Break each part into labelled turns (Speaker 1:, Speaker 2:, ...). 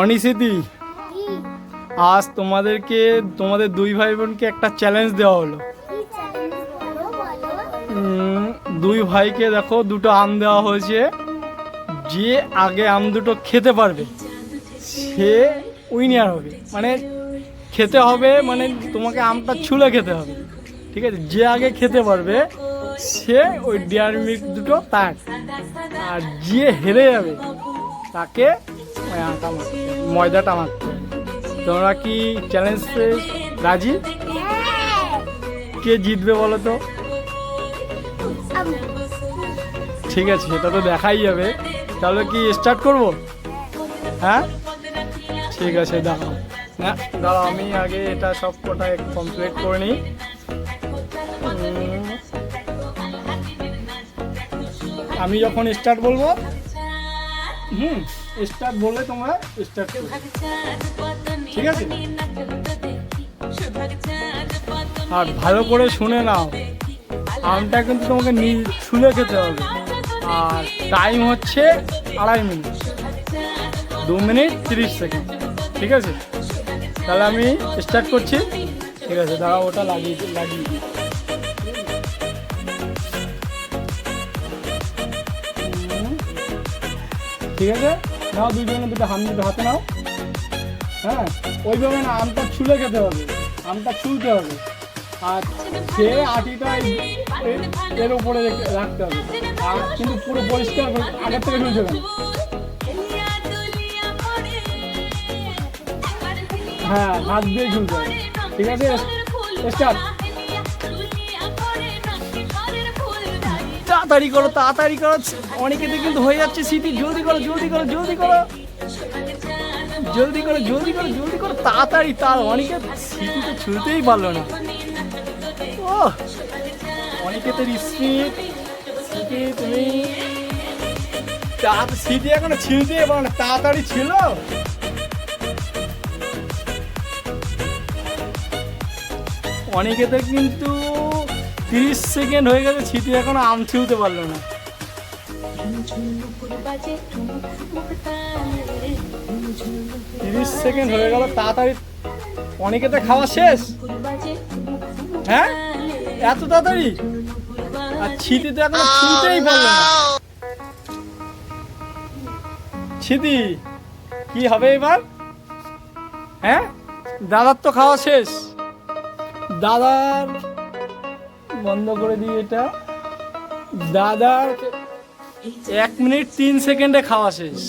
Speaker 1: অনিশিতি আজ তোমাদেরকে তোমাদের দুই ভাই বোনকে একটা চ্যালেঞ্জ দেওয়া হলো। দুই ভাইকে দেখো দুটো আম দেওয়া হয়েছে। যে আগে আম দুটো খেতে পারবে সে উইনার হবে। মানে খেতে হবে মানে তোমাকে আমটা ছুলে খেতে হবে। ঠিক আছে? যে আগে খেতে পারবে সে ওই ডিয়ার মিল্ক দুটো তার আর যে হেরে যাবে তাকে ময়দাটা মাখতে তোমরা কি চ্যালেঞ্জ রাজি? কে জিতবে বলো তো? ঠিক আছে, সেটা তো দেখাই যাবে। তাহলে কি স্টার্ট করব? হ্যাঁ? ঠিক আছে, দাঁড়াও। হ্যাঁ দাঁড়াও, আমি আগে এটা সব কটা কমপ্লিট করে নিই। আমি যখন স্টার্ট বলব হুম স্টার্ট বললে তোমরা স্টার্ট ঠিক আছে? আর ভালো করে শুনে নাও। আমটা কিন্তু তোমাকে ছুলে খেতে হবে। আর টাইম হচ্ছে আড়াই মিনিট। দু মিনিট তিরিশ সেকেন্ড। ঠিক আছে? তাহলে আমি স্টার্ট করছি। ঠিক আছে দাঁড়া ওটা লাগিয়ে লাগিয়ে ঠিক আছে? নাও দুজনে দুটো হাত দুটো হাতে নাও। হ্যাঁ ওইভাবে না আমটা ছুলে খেতে হবে। আমটা ছুলতে হবে। আর সে আটিটা এর উপরে রাখতে হবে। আর কিন্তু পুরো পরিষ্কার করে আগের থেকে ঝুলছে কেন হ্যাঁ হাত দিয়ে ঝুলতে হবে। ঠিক আছে? স্টার্ট। তাড়াতাড়ি করো তাড়াতাড়ি করো। অনেকেতে কিন্তু হয়ে যাচ্ছে সিটি, জলদি করো জলদি করো জলদি করো। জলদি করো জলদি করো জলদি করো, তাড়াতাড়ি তার অনেকে সিটি তো ছুলতেই পারল না। ও অনেকেতে স্পিড সিটি তুমি তাড়াতাড়ি, সিটি এখনও ছিলতেই পারো না, তাড়াতাড়ি ছিল। অনেকেতে কিন্তু তিরিশ সেকেন্ড হয়ে গেছে, ছিটি এখনও আম ছিলতে পারল না। তিরিশ সেকেন্ড হয়ে গেল, তাড়াতাড়ি অনেকেতে খাওয়া শেষ। হ্যাঁ? এত তাড়াতাড়ি? আর ছিটি তো এখনও ছিলতেই পারল না। ছিটি, কি হবে এবার? হ্যাঁ? দাদার তো খাওয়া শেষ। দাদার বন্ধ করে দিই এটা। দাদার এক মিনিট তিন সেকেন্ডে খাওয়া শেষ।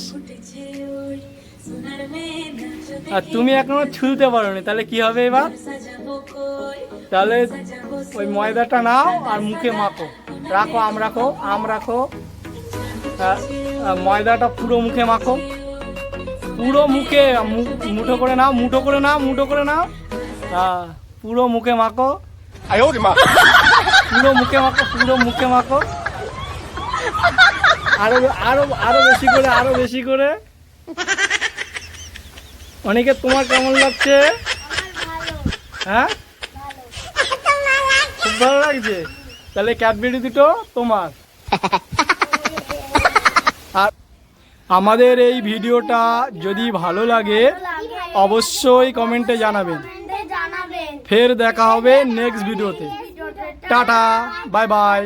Speaker 1: আর তুমি এখনও ছুলতে পারোনি, তাহলে কি হবে এবার? তাহলে ওই ময়দাটা নাও আর মুখে মাখো। রাখো, আম রাখো আম রাখো। হ্যাঁ, হ্যাঁ, ময়দাটা পুরো মুখে মাখো। পুরো মুখে মুঠো করে নাও, মুঠো করে নাও, মুঠো করে নাও। হ্যাঁ, পুরো মুখে মাখো।
Speaker 2: আয় মা।
Speaker 1: পুরো মুখে মাখো পুরো মুখে মাখো। আরও আরও আরও বেশি করে আরও বেশি করে। অনেকে তোমার কেমন লাগছে? হ্যাঁ? খুব ভালো লাগছে। তাহলে ক্যাডবেরি দুটো তোমার। আর আমাদের এই ভিডিওটা যদি ভালো লাগে অবশ্যই কমেন্টে জানাবেন।
Speaker 3: জানাবেন।
Speaker 1: ফের দেখা হবে নেক্সট ভিডিওতে টাটা বাই বাই